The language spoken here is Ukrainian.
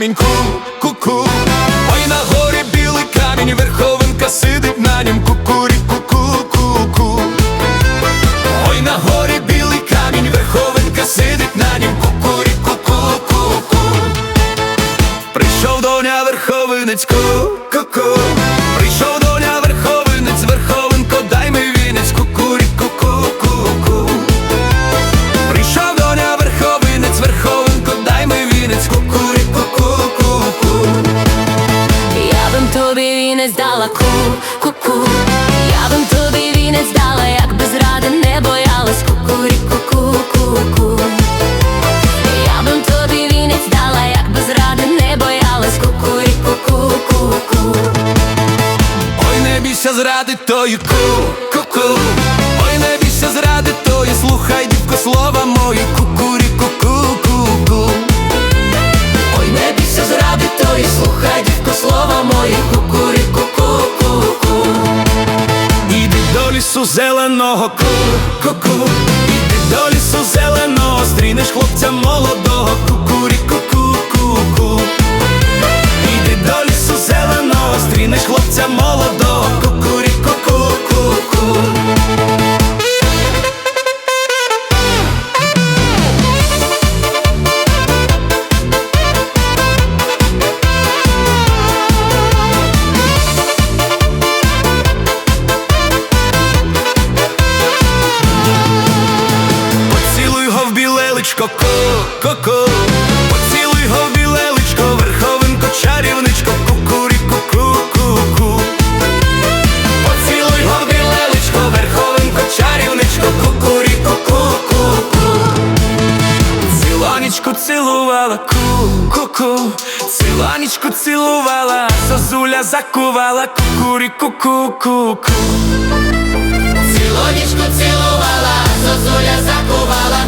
камінь, ку, ку-ку Ой на горі білий камінь, верховинка сидить на нім, кукурі, ку-ку-ку-ку Ой на горі білий камінь, верховинка сидить на нім, кукурі, ку-ку-ку-ку Прийшов доня верховинець, ку-ку-ку дала ку, ку-ку. Я бим тобі вінець дала, як без ради не боялась. Кукурі, ку-ку-ку-ку Я бим тобі вінець дала, як без ради не боялась. Кукурі, ку-ку-ку-ку Ой, не бійся зради тої ку-ку-ку. Ой, лісу зеленого ку-ку-ку. Іди до лісу зеленого, стрінеш хлопця молодого, в білеличко, ко-ко-ко Поцілуй його в білеличко, верховинко, чарівничко, кукурі, ку-ку-ку-ку. Поцілуй його в білеличко, верховинко, чарівничко, кукурі, Цілонічку цілувала, ку-ку-ку. Цілувала, зозуля закувала, кукурі, ку-ку-ку-ку. Цілонічку цілувала, зозуля закувала